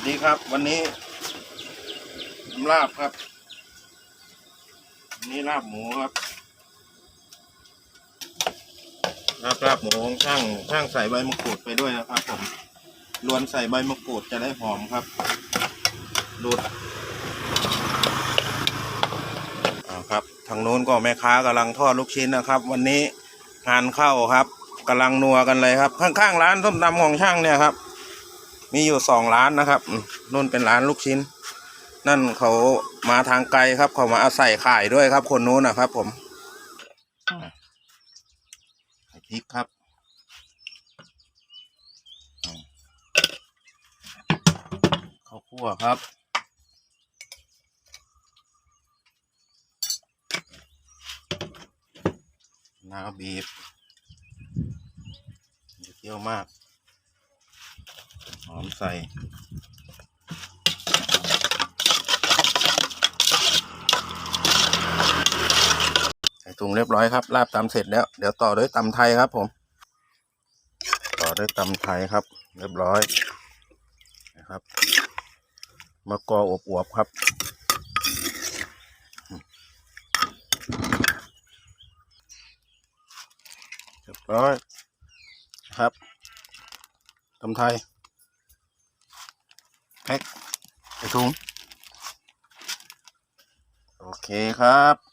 วัสดีครับ วันนี้ลาบครับวันนี้ลาบหมูครับลาบลาบหมูของช่างช่างใส่ใบมะกรูดไปด้วยนะครับผมรวนใส่ใบมะกรูดจะได้หอมครับดูดครับทางโน้นก็แม่ค้ากำลังทอดลูกชิ้นนะครับ วันนี้งานเข้าครับกำลังนัวกันเลยครับ ข้างๆร้านส้มตำของช่างเนี่ยครับ มีอยู่สองร้านนะครับนู่นเป็นร้านลูกชิ้น นั่นเขามาทางไกลครับเขามาอาศัยขายด้วยครับ คนนู้นนะครับ ผมใส่พริกครับข้าวคั่วครับน้ำบีบเคี่ยวมาก หอมใส่ใส่ถุงเรียบร้อยครับลาบตำเสร็จแล้ว เดี๋ยวต่อด้วยตำไทยครับผม ต่อด้วยตำไทยครับ เรียบร้อยนะครับมะกออบอวบๆครับเรียบร้อยครับตำไทย แพ็คใส่ถุง โอเคครับ